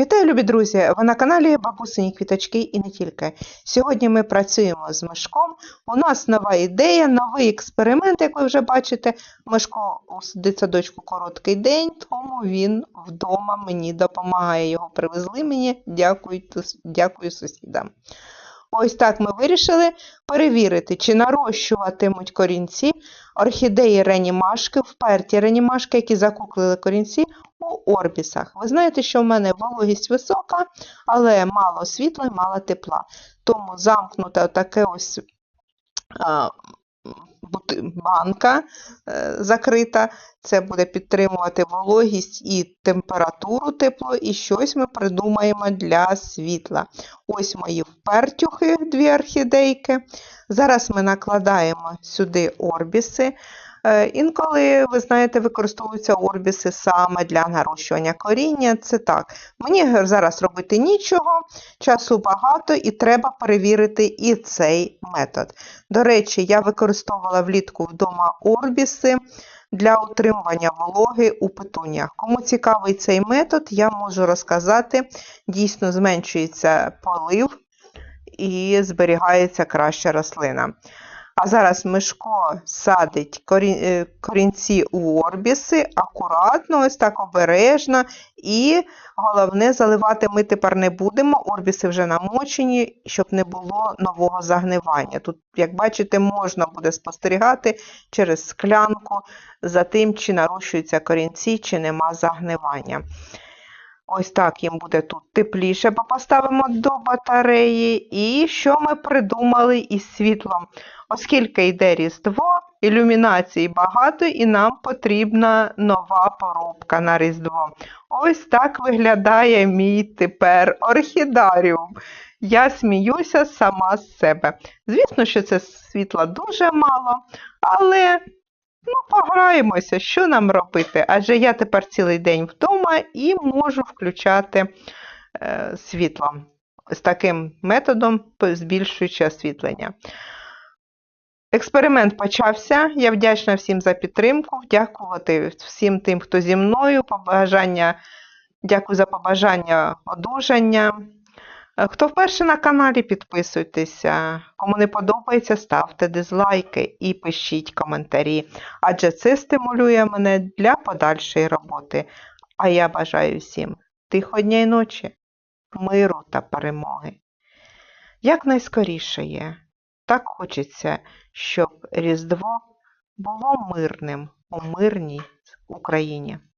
Вітаю, любі друзі! Ви на каналі Бабусині Квіточки і не тільки. Сьогодні ми працюємо з Мишком. У нас нова ідея, новий експеримент, як ви вже бачите. Мишко у дитсадочку короткий день, тому він вдома мені допомагає. Його привезли мені. Дякую, дякую сусідам. Ось так ми вирішили перевірити, чи нарощуватимуть корінці орхідеї ренімашки, вперті ренімашки, які закуклили корінці у орбісах. Ви знаєте, що в мене вологість висока, але мало світла і мало тепла. Тому замкнута таке ось а, банка е, закрита. Це буде підтримувати вологість і температуру тепло, і щось ми придумаємо для світла. Ось мої впертюхи, дві орхідейки. Зараз ми накладаємо сюди орбіси. Е, Інколи, ви знаєте, використовуються орбіси саме для нарощування коріння. Це так. Мені зараз робити нічого, часу багато і треба перевірити і цей метод. До речі, я використовувала влітку вдома орбіси для утримування вологи у петуніях. Кому цікавий цей метод, я можу розказати. Дійсно зменшується полив і зберігається краща рослина. А зараз Мишко садить е, корінці у орбіси, акуратно, ось так обережно. І головне, заливати ми тепер не будемо. Орбіси вже намочені, щоб не було нового загнивання. Тут, як бачите, можна буде спостерігати через склянку за тим, чи нарощуються корінці, чи нема загнивання. Ось так їм буде тут тепліше, бо поставимо до батареї. І що ми придумали із світлом? Оскільки йде Різдво, ілюмінації багато, і нам потрібна нова поробка на Різдво. Ось так виглядає мій тепер орхідаріум. Я сміюся сама з себе. Звісно, що це світла дуже мало, але ну, пограємося, що нам робити? Адже я тепер цілий день вдома і можу включати е, світло. З таким методом, збільшуючи освітлення. Експеримент почався. Я вдячна всім за підтримку. Дякувати всім тим, хто зі мною. Побажання, дякую за побажання одужання. Е, Хто вперше на каналі, підписуйтеся. Кому не подобається, ставте дизлайки і пишіть коментарі, адже це стимулює мене для подальшої роботи. А я бажаю всім тихого дня і ночі, миру та перемоги. Як найскоріше є, так хочеться, щоб Різдво було мирним у мирній Україні.